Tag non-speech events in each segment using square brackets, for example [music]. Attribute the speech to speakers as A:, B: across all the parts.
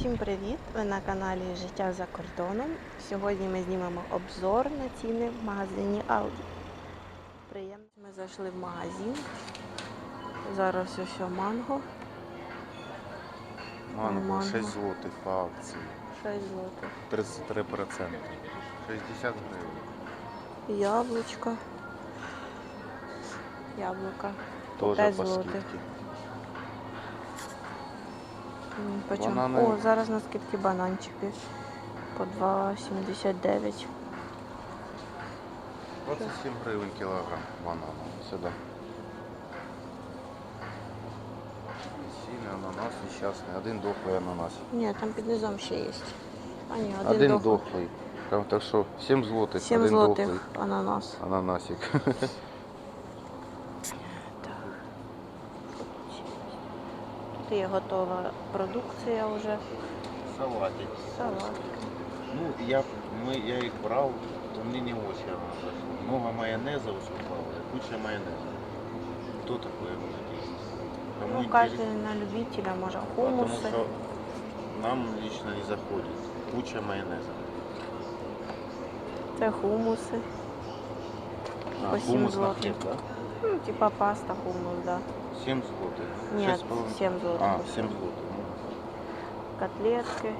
A: Всім привіт! Ви на каналі Життя за кордоном. Сьогодні ми знімемо обзор на ціни в магазині Aldi. Приємно. Ми зайшли в магазин. Зараз ось манго.
B: Манго
A: Манго.
B: 6 злотих по акції.
A: 6 злотих.
B: 33%. 60 гривень.
A: Яблучко. Яблука.
B: Тоже
A: П'ять злотих.
B: скидці.
A: Почем?
B: Банани.
A: О, зараз на скидки бананчики. По 2,79.
B: 27 гривень кілограм банану. Сюди. Сіний ананас нещасний. Один дохлий ананас.
A: Ні, там під низом ще є. А ні, один,
B: Один
A: дохлий.
B: дохлий. Там так що 7 злотих,
A: 7
B: один
A: злотих
B: дохлий
A: ананас.
B: ананасик. [laughs]
A: Тут є готова продукція вже.
B: Салатик.
A: Салат.
B: Ну, я, мы, я их брал, то мне не очень оно зашло. Много майонеза выступало, куча майонеза. Кто такое будет есть?
A: Ну, кожен на любителя може
B: Потому
A: хумуси.
B: что нам лично не заходит. Куча майонеза.
A: Це хумуси. По сім
B: хумус на
A: злотих.
B: хлеб, да?
A: Ну, типа паста хумус, да.
B: 7 злотых. Шесть
A: 7 злотих.
B: А, 7 злотых. ну.
A: Котлетки.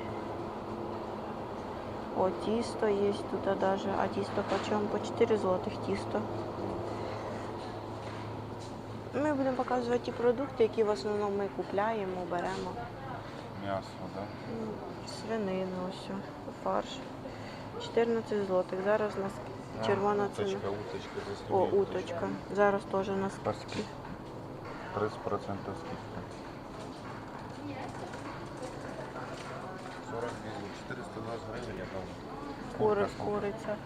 A: О, тісто є тут даже. А тісто почем? По 4 злотих тісто. Ми будемо показувати ті продукти, які в основному ми купляємо, беремо.
B: Мясо, да?
A: Ну, Свинину, ось, фарш. 14 злотих. Зараз у нас червона
B: уточка,
A: ціна.
B: уточка, за
A: О, уточка. Зараз теж у нас.
B: 30% скидка. 40 гривен, 420 гривен, я там.
A: кури, куриця.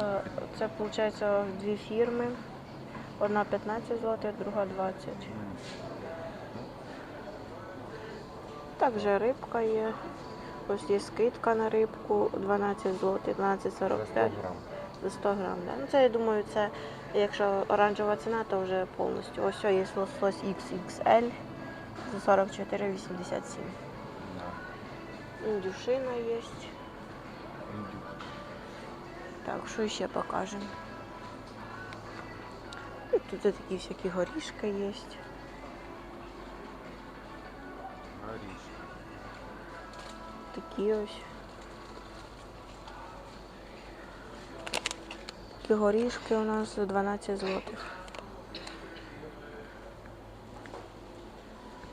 A: Е, Це виходить дві фірми. Одна 15 злотих, друга 20.
B: М.
A: Також рибка є. Ось є скидка на рибку 12 злотих,
B: За 100
A: 12,45
B: грам.
A: за 100 грам. Да? Ну, це я думаю, це якщо оранжева ціна, то вже повністю. Ось є лосось XXL за 44,87.
B: Да.
A: Індюшина є. Так, що ще покажемо? Ну, Тут такі всякі горішки є.
B: Горишки.
A: Такі ось. Такі горішки у нас 12 злотих.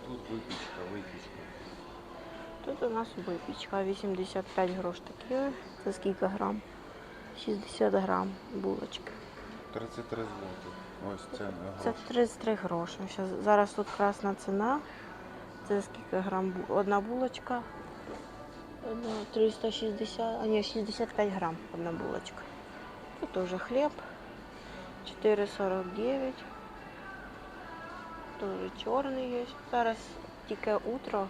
B: Тут выпечка, выпечка.
A: Тут у нас випічка 85 грош такі. Це скільки грам? 60 грам булочки.
B: 33 злотих. Ось це на
A: Це 33 гроші. Зараз тут красна ціна. Це скільки грам? Одна булочка. 360, а ні, 65 грам одна булочка. Тут теж хліб. 4,49. Теж чорний є. Зараз тільки утро,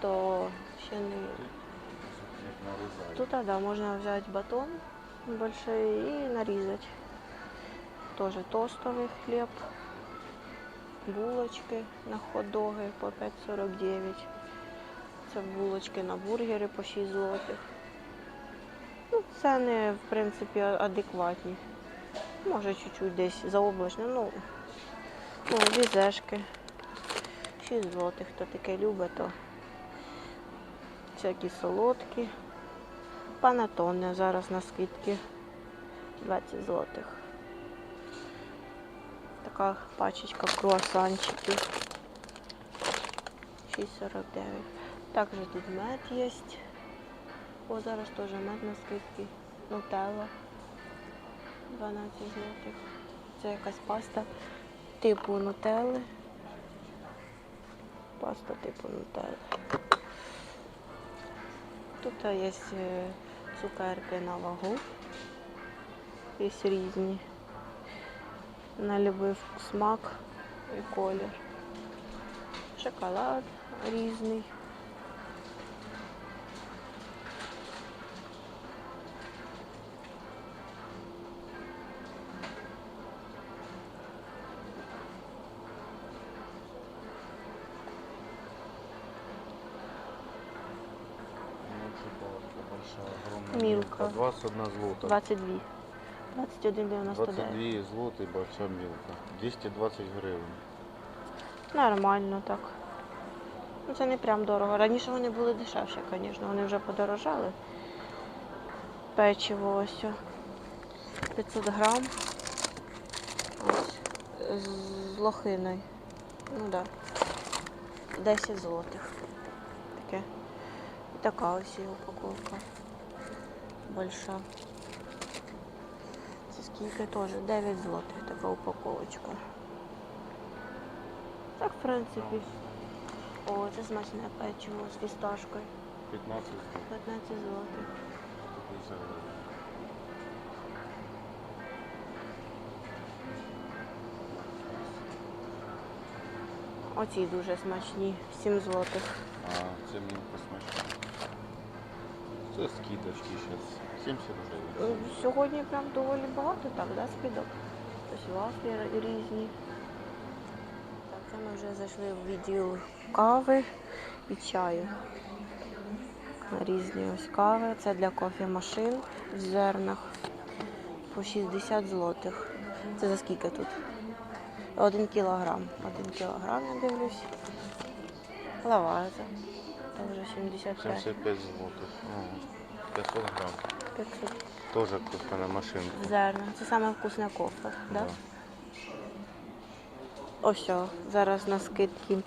A: то ще не.
B: Нарезаю.
A: Тут да, можна взяти батон большой і нарізати. Тоже тостовий хліб, булочки на хот-доги по 5,49. Це булочки на бургери по 6 злотих. Ціни, в принципі, адекватні. Може, чуть-чуть десь заоблачно, ну, ну візешки. 6 злотих, хто таке любить, то всякі солодкі. Панатоне зараз на скидки 20 злотих. Така пачечка круасанчиків. 6,49. Також тут мед є. О, зараз теж мед на. Нутелла. 12 злотих. Це якась паста типу нутелли. Паста типу нутелли. Тут є е, цукерки на вагу. Є різні. На любий смак і колір. Шоколад різний.
B: 21 злота.
A: 22. 21,99.
B: 22 злоти, большая мілка. 220 гривень.
A: Нормально так. Ну, це не прям дорого. Раніше вони були дешевші, звісно, вони вже подорожали. Печиво ось. о. 500 грам. Ось. З лохиною. Ну так. Да. 10 злотих. Таке. І така ось є упаковка. Больша. Це скільки теж? 9 злотих така упаковочка. Так, в принципі. О, це смачне печиво з фісташкою.
B: 15 злотих.
A: 15 злотих. Оці дуже смачні. 7 злотих.
B: А, це смачна. Це скидочки зараз. 70
A: Е,
B: гривень.
A: Сьогодні прям доволі багато, так, да, скидок? Ось вафлі різні. Так, це ми вже зайшли в відділ кави і чаю. Різні ось кави. Це для кофемашин в зернах. По 60 злотих. Це за скільки тут? Один кілограм. Один кілограм, я дивлюсь. Лаваза. Теж 75.
B: 75 злотих. Ага. 500 грам.
A: 500
B: Тоже кофе машинка.
A: зерна. Це саме вкусне кофе, да? Ось, о, зараз на скидці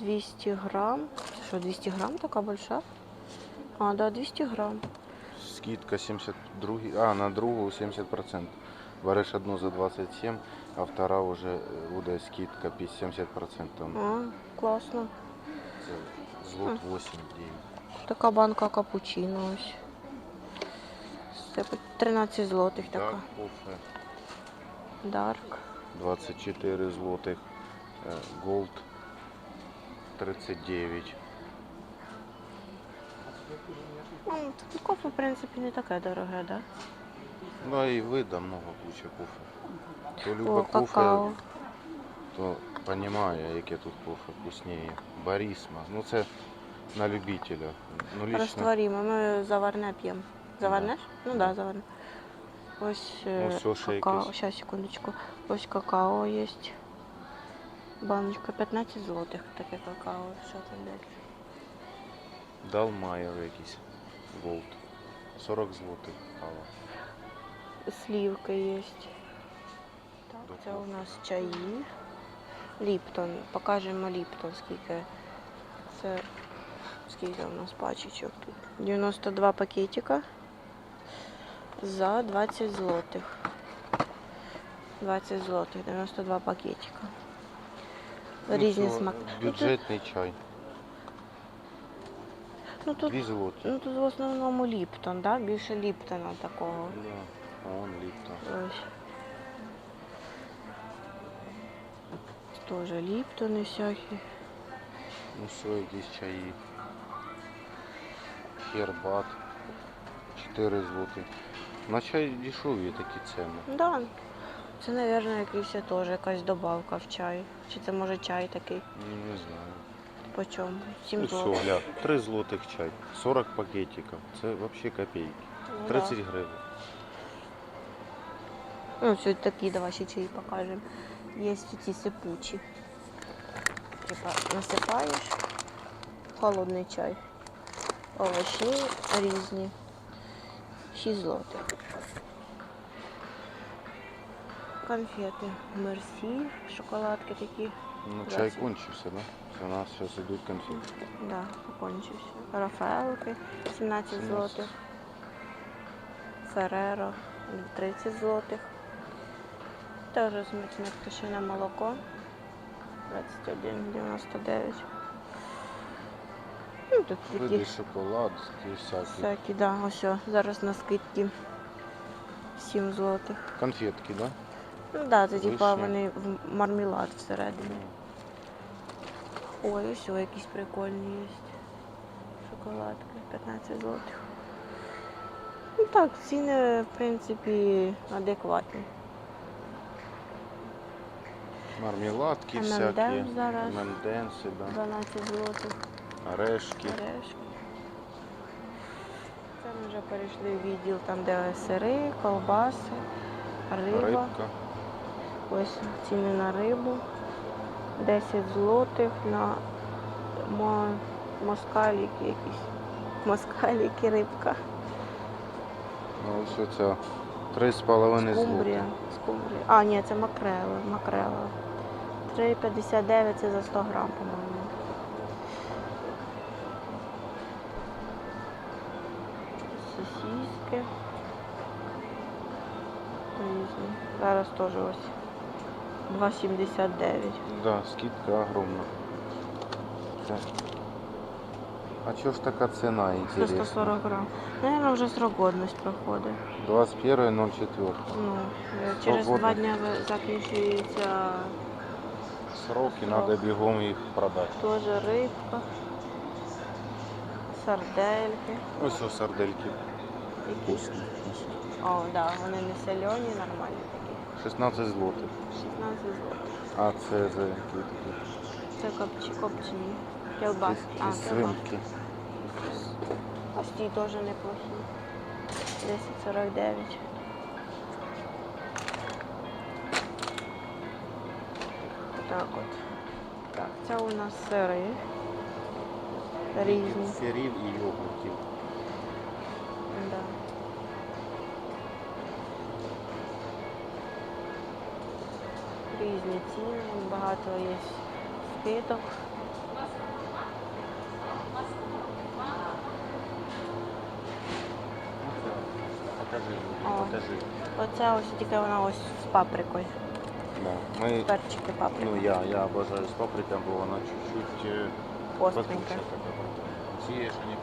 A: 200 грам. Це що, 200 грам така большая? А, да, 200 грам.
B: Скидка 72, а на другу 70%. Береш одну за 27, а втора вже е, буде скидка 50 70%.
A: А, класно.
B: Це злот 8 гривень.
A: Така банка капучино ось. Це 13 злотих така.
B: Кофе
A: Дарк.
B: 24 злотих. е, Голд 39.
A: Ну, тут кофе, в принципі, не таке дороге, да?
B: Ну і вида много куча кофе. Хто любить кофе,
A: какао.
B: то розуміє, яке тут кофе вкусніє. Барісма. Ну це на любителя. Ну, лично,
A: Растворимо. Ми заварне п'ємо. Заварне? ж? Ну так,
B: Да.
A: заварне. Ось е,
B: Ось ще
A: какао.
B: якесь?
A: Секундочку. Ось какао є. Баночка 15 злотих. Таке какао. Що там далі?
B: Далмайер якийсь. Голд. 40 злотих кава.
A: Сливки є. Так, це у нас чаї. Ліптон. Покажемо Ліптон, скільки. Це скільки у нас пачечок тут? 92 пакетика за 20 злотих. 20 злотих, 92 пакетика. Різні
B: Ну,
A: смаки. Ну, тут,
B: Бюджетний чай.
A: ну, тут,
B: 2 злоті.
A: ну, тут в основному Ліптон, да? більше Ліптона такого.
B: Да. Он ліптон.
A: Ось. Тоже Ліптони всякі.
B: Ну все, якісь чаї. Хербат. 4 злоти. На чай дешеві такі ціни.
A: Да. Це, мабуть, якийсь теж якась добавка в чай. Чи це може чай такий?
B: Ну, не знаю.
A: По чому? 7
B: Ну все,
A: злотих.
B: гля, 3 злотих чай. 40 пакетиків. Це взагалі копійки.
A: Ну,
B: 30
A: да.
B: гривень.
A: Ну, все такі, давай ще чаї покажемо. Є ці сипучі. Типа насипаєш холодний чай. Овочі різні. 6 злотих. Конфети Мерсі, шоколадки такі.
B: Ну, чай кончився, да? У нас зараз йдуть конфети.
A: Да, покончився. Рафаелки 17
B: 17.
A: злотих. Фереро 30 злотих. Теж смачне пташине молоко 21,99. Ну, тут
B: Види
A: такі
B: шоколад, всякі.
A: всякі, да, ось о, зараз на скидці 7 злотих.
B: Конфетки, да?
A: Ну да, це типа
B: Вишня.
A: вони в мармелад всередині. Ой, ось о, якісь прикольні є. Шоколадки, 15 злотих. Ну так, ціни, в принципі, адекватні.
B: Мармеладки
A: M&M's
B: всякі.
A: зараз.
B: Мемденси, да.
A: 12 злотих.
B: Орешки.
A: Орешки. Це ми вже перейшли в відділ там, де сири, колбаси, риба.
B: Рибка.
A: Ось ціни на рибу. 10 злотих на мо... москаліки якісь. Москаліки рибка.
B: Ну ось оця. Три з половиною
A: Скумбрія. Скумбрія. А, ні, це макрела. макрела. 3,59 це за 100 грам, по-моєму. Сосиски. Різні. Зараз теж ось 2,79.
B: Да, скидка огромна. Так. А чого ж така ціна
A: Це
B: інтересна?
A: 140 грам. Наверное, вже срок годності проходить.
B: 21.04.
A: Ну, через два дня закінчується
B: Сроки,
A: Срок.
B: треба бігом їх продати.
A: теж рибка, сардельки.
B: Ось ось сардельки. Вкусні.
A: О, да, вони не солені, нормальні такі.
B: 16 злотих.
A: 16 злотих.
B: А це за які такі?
A: Це копчі, копчені. Кілбаски.
B: Із-
A: А,
B: із свинки.
A: Ось ті теж неплохі. 10,49. Так от. Так, це у нас сири. Різні.
B: Сирів і йогуртів.
A: Да. Різні ціни, багато є скидок.
B: Покажи,
A: О.
B: покажи.
A: Оце ось тільки вона ось з паприкою.
B: Да. Ми,
A: Перчики паприки.
B: ну я, я обожаю з паприком, бо вона чуть-чуть е,
A: Остренька.
B: така. Я не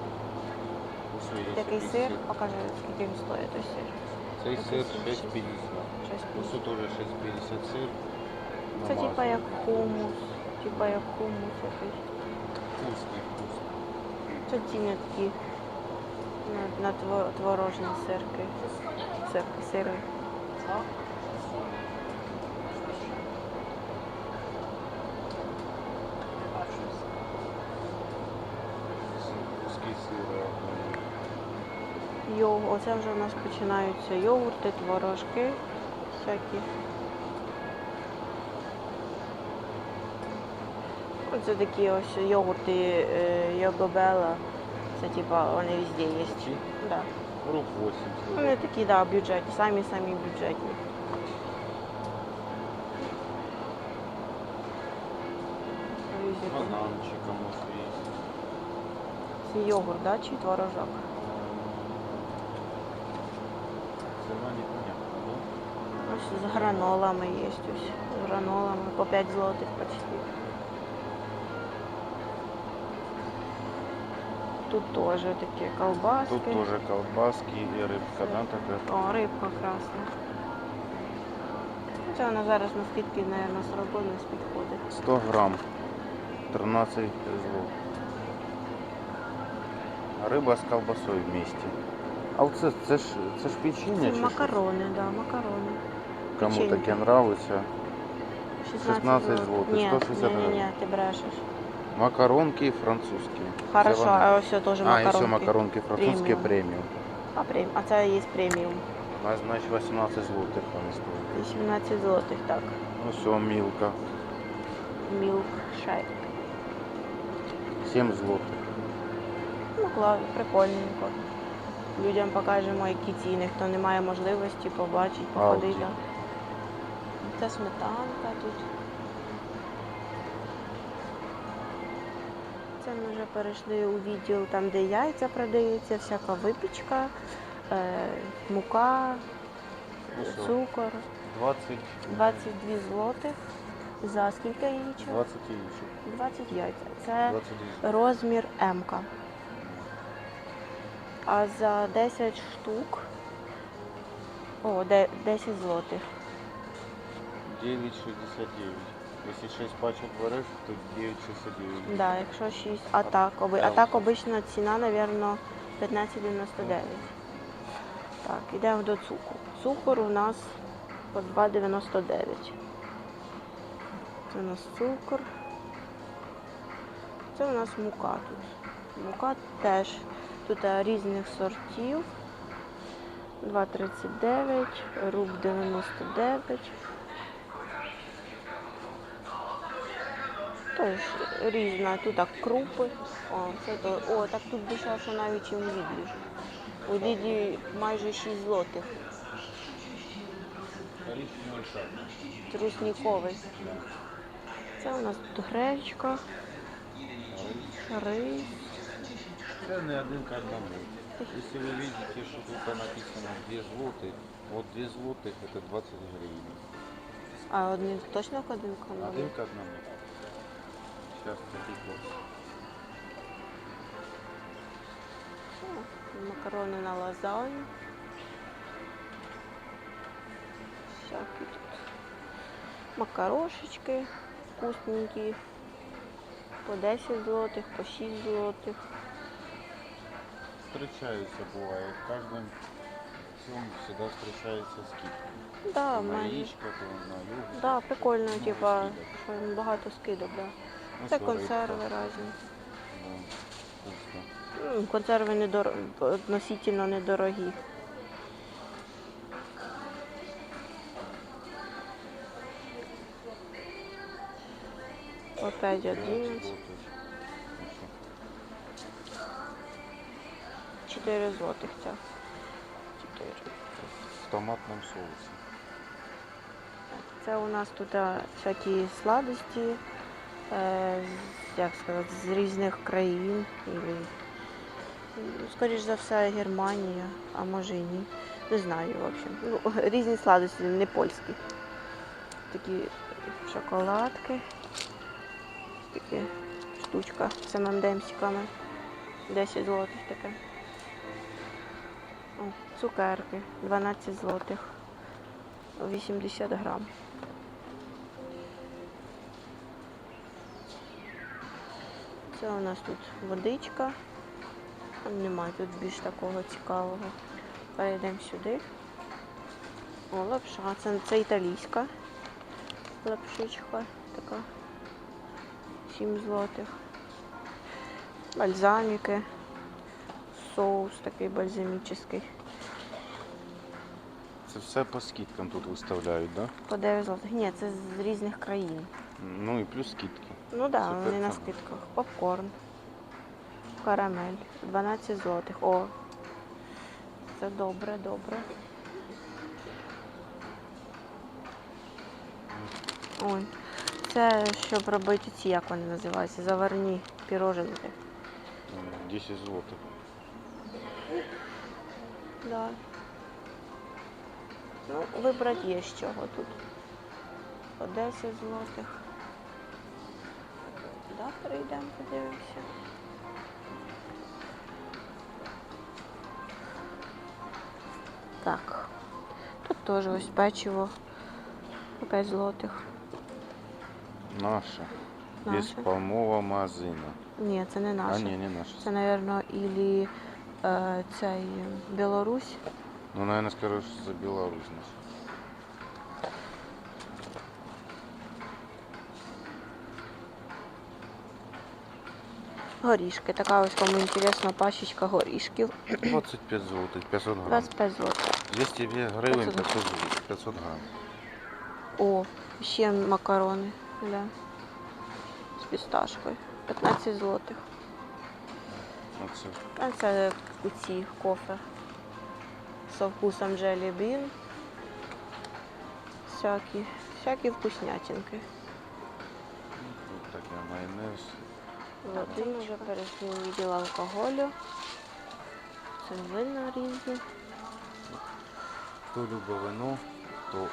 B: Ось
A: Такий сир, покажи, скільки він стоїть той сир.
B: Цей сир
A: сир
B: 6,50.
A: Щось
B: Ось тут теж 6,50 сир.
A: Це типа як хумус, типа як хумус якийсь.
B: Вкусний, вкусний.
A: Це такі на, на тво- творожні сирки. Сирки, сири. Оце вже у нас починаються йогурти, творожки всякі. Оце такі ось йогурти е, Йогобела. Це типа вони везде є. Да.
B: Рук 80.
A: Вони такі, да, бюджетні, самі самі бюджетні. Там.
B: Бананчиком є.
A: Це йогурт, да, чи творожок?
B: Непонятна, да?
A: Ось з гранолами є. Ось. З гранолами по 5 злотих почти. Тут теж такі колбаски.
B: Тут тоже колбаски и рыбка, да, такая?
A: О, рибка красна. Це вона зараз на скидки, мабуть, з роботи підходить.
B: 100 грамм, 13 злот. А рыба с колбасой вместе. А вот це, ж, це ж печенье
A: Це
B: чи
A: макарони, да, макарони.
B: Кому
A: печенье.
B: таке нравиться. 16 злотих,
A: Ні,
B: 160
A: ні, ні, ні, ти брешеш.
B: Макаронки французькі.
A: Хорошо,
B: Це вони.
A: а ось теж
B: А, і
A: макаронки.
B: все макаронки французькі
A: Преміум.
B: преміум.
A: А, прем... а це є преміум.
B: Нас, значить, 18 злотих вони стоять.
A: 18 злотих, так.
B: Ну все, мілка.
A: Мілк шейк.
B: 7 злотих.
A: Ну, клас, прикольненько. Людям покажемо, які ціни, хто не має можливості побачити, походити. Це сметанка тут. Це ми вже перейшли у відділ там, де яйця продається, всяка випічка, е, мука,
B: Ну
A: цукор.
B: 20,
A: 22 злотих. За скільки яєчок?
B: 20 яєчок.
A: 20 яйця. Це
B: 22.
A: розмір М. -ка. А за 10 штук. О, 10 злотих.
B: 9,69. Если 6 пачек береш, то 9,69.
A: Да, якщо 6. А так, оби... а так обична ціна, мабуть, 15,99. Так, йдемо до цукру. Цукор у нас по 2,99. Це у нас цукор. Це у нас мука тут. Мука теж Тут е, різних сортів. 2,39, руб 99. Теж різна. Тут так крупи. О, це то. О, так тут дешевше навіть, ніж у Ліді. У Ліді майже 6 злотих. Трусніковий. Це у нас тут гречка, рис.
B: Не один к одному. Если вы видите, что тут написано 2 злотых, вот 2 злотых это 20 гривен.
A: А один точно один канал?
B: Один к одному. Сейчас такие курсы.
A: Макарони на лазанью. Всякі тут. Макарошечки вкусненькі. По 10 злотих, по 6 злотих.
B: Встречаются бывает. В каждом всем всегда встречается скидка.
A: Да,
B: на яичко, то на йогурт.
A: Да, прикольно,
B: Много
A: типа,
B: скидок.
A: що багато скидок, да.
B: Ну,
A: Це
B: що,
A: консерви
B: рибка.
A: різні.
B: Да, вкусно.
A: М, Консерви недор... относительно недорогі. Опять
B: 5
A: 11, 4 злотих ця. 4.
B: В томатном соусе.
A: Це у нас тут всякі сладості, е, з- як сказати, з різних країн. Ну, скоріш за все, Германія, а може і ні. Не знаю, в общем. Ну, [laughs] різні сладості, не польські. Такі шоколадки. Такі штучка з ММДМсиками. 10 злотих таке. Цукерки 12 злотих. 80 грам. Це у нас тут водичка. Немає тут більш такого цікавого. Перейдемо сюди. О, лапша. Це, це італійська лапшичка така. 7 злотих. Бальзаміки. Соус такий бальзамічний.
B: Це все по скидкам тут виставляють, да?
A: По 9 злотих. Ні, це з різних країн.
B: Ну і плюс скидки.
A: Ну так, да,
B: Супер
A: вони на
B: ціна.
A: скидках. Попкорн, карамель, 12 злотих. О, це добре, добре. Ой, це щоб робити ці, як вони називаються, заварні піроженки.
B: 10 злотих.
A: Да. Ну, вибрати є з чого тут. По 10 злотих. Да, перейдемо, подивимося. Так. Тут теж ось печиво. 5 злотих.
B: Наша. Без
A: Наше.
B: пальмового магазина.
A: Ні, це не
B: А
A: наше.
B: ні, не наша.
A: Це, мабуть, ілі е, цей Білорусь.
B: Ну, наверное, скажу, що за Білорусь наша.
A: Горішки. Така ось кому інтересна пачечка горішків.
B: 25 злотих, 500 грам.
A: 25 злотих.
B: 202 гривень,
A: 500
B: 500, 500 грам.
A: О, ще макарони. Да. З пісташкою. 15 злотих.
B: Оце.
A: А це ці кофе. Со вкусом джелі бін. Всякі, всякі вкуснятинки.
B: Тут таке майонез.
A: Води ми вже перейшли в відділ алкоголю. Це вина різні.
B: Хто любить вино, то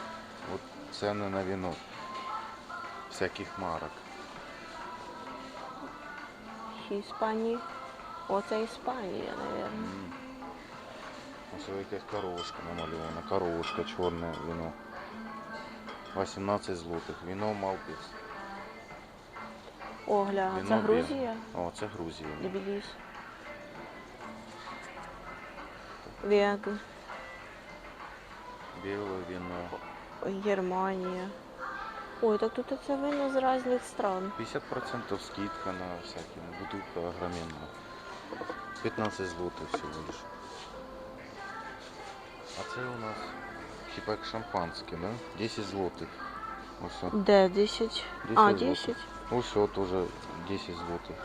B: от ціни на вино. Всяких марок.
A: Іспанії. Оце Іспанія, мабуть.
B: Ось якась коровушка намальована. Коровушка, чорне вино. 18 злотих. Вино Малпіс.
A: О, гля,
B: Вино
A: це
B: біле.
A: Грузія.
B: О, це Грузія.
A: Тбіліс. Вег,
B: Біле вино.
A: Германія. Ой, так тут це вино з різних стран.
B: 50% скидка на всякі. Бутылка огроменная. 15 злотих всього лиш. А це у нас типа як шампанське, да? 10 злотих. Ось.
A: Де 10? А,
B: злотих.
A: 10?
B: Ось от уже 10 злотих.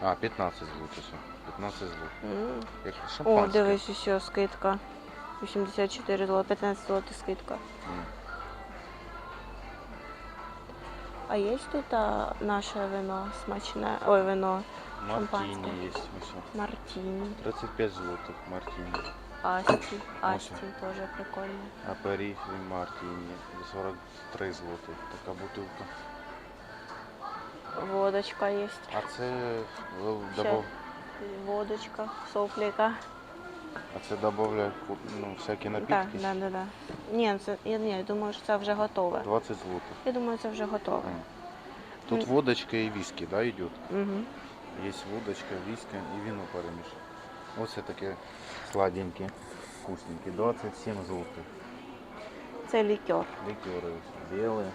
B: А, 15 злотих. все. 15 злотих.
A: М.
B: Як
A: О,
B: шампанське.
A: дивись, усе, скидка. 84 злота, 15 злотих скидка.
B: М.
A: А є тут а, наше вино смачне? Ой, вино
B: Ось. о.
A: Мартіні.
B: 35 злотих Мартіні.
A: Асті. Асті теж прикольно.
B: Апериф Мартіні. 43 злотих. Така бутилка.
A: Водочка є.
B: А це е, добав...
A: Водочка, сопліка.
B: а це додають ну, всякі
A: Так,
B: напитки.
A: да, да, да. Ні, це, я, ні, я думаю, що це вже готове.
B: 20 злотих.
A: Я думаю, це вже готове.
B: Тут
A: М.
B: водочка і виски, да, йде?
A: Угу.
B: Є водочка, виски і вино перемішане. Оце таке сладеньке, вкусненьке. 27 злотих.
A: Це лікер.
B: Ликеры белые.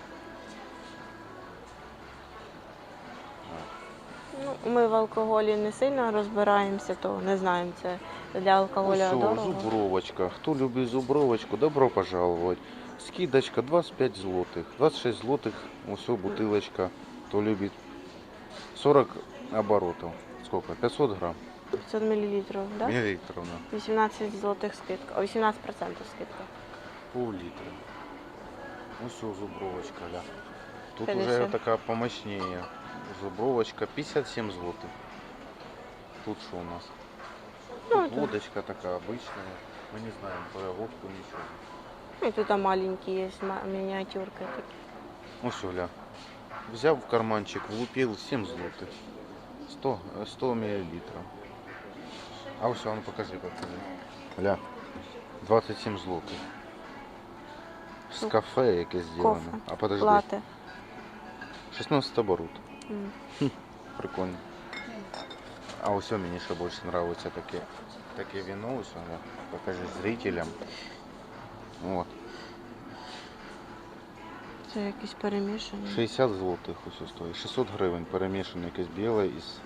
A: Ну, ми в алкоголі не сильно розбираємося, то не знаємо, це для алкоголя
B: Ось,
A: дорого.
B: зубровочка. Хто любить зубровочку, добро пожаловать. Скидочка 25 злотих. 26 злотих, ось бутилочка. Хто любить 40 оборотов. Сколько? 500 грамм?
A: 500 мл, да?
B: Миллилитров, да.
A: 18 злотих скидка, о, 18% скидка.
B: Пол-литра. Ось о, зубровочка, ля. Тут
A: 50.
B: уже така помощнее. Зубровочка 57 злотих. Тут що у нас?
A: Ну,
B: Тут
A: это-
B: водочка така обычная. Мы не знаем про водку ничего.
A: Ну, І тут а, маленькі є, ма- мініатюрки такі.
B: Ось Оля. Взяв в карманчик, влупил 7 злотих. 100, э, 100 миллилитров. А ось, а ну покажи, покажи. Ля, 27 злотих. З
A: Ну,
B: кафе яке зроблено.
A: кофе.
B: А подожди,
A: Лати.
B: 16 оборот.
A: М.
B: Прикольно. А ось мені ще більше подобається таке, таке віно, ось воно, покажи зрителям.
A: Це якісь перемішані.
B: 60 злотих ось стоїть. 600 гривень перемішане якесь біле із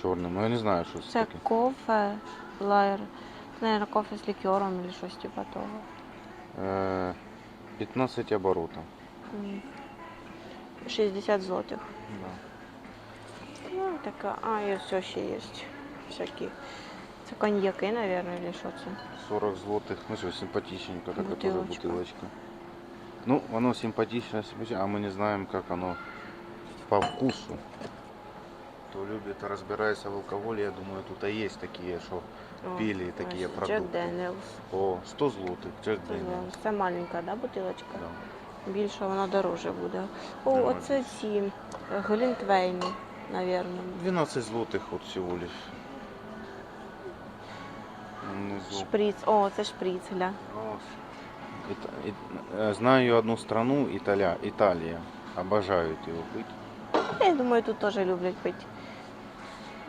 B: чорним. Ну я не знаю, що це,
A: Це
B: таке.
A: кофе, лайер. Це, мабуть, кофе з лікером або щось типу того.
B: Е, 15 оборотів.
A: М. 60 злотих.
B: Да.
A: Ну, така, а, і все ще є. Всякі. Це коньяки, мабуть, або що це?
B: 40 злотих. Ну що, симпатичненько, така тоже
A: Бутилочка.
B: бутилочка. Ну, воно симпатичне, симпатичне, а ми не знаємо, як оно по вкусу. Кто любит, разбирается в алкоголе, я думаю, тут и есть такие, что
A: О,
B: пили такие
A: Джек
B: продукты.
A: Денилс.
B: По 100 злотих, Джек
A: Це,
B: Дэнилс.
A: це маленька, да, бутилочка?
B: Да.
A: Більше вона дороже буде. О,
B: Нормально.
A: оце ці е, глінтвейни, мабуть.
B: 12 злотих вот всего лишь. Внизу.
A: Шприц. О, це шприц, гля.
B: Ну, Ита- и- э, Знаю одну страну, Италия, Италия. Обожают его пить.
A: Я думаю, тут теж люблять пити.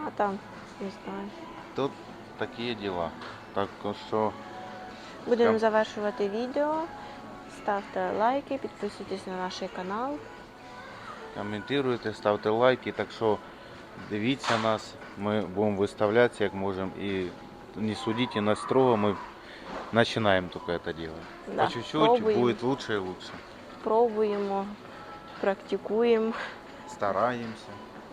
A: А там, не знаю.
B: Тут такие дела. Так что
A: Будемо
B: Прям.
A: завершувати відео. Ставте лайки, підписуйтесь на наш канал.
B: коментуйте, ставте лайки. Так що дивіться нас. Ми будемо виставлятися як можемо. І не судите нас строго, ми починаємо только это делать.
A: Да,
B: По чуть-чуть
A: Пробуем.
B: будет лучше и лучше.
A: Пробуємо, практикуємо.
B: Стараємося.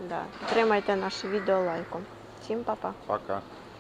A: Да. Тримайте наше відео лайком. Всім па-па.
B: Пока.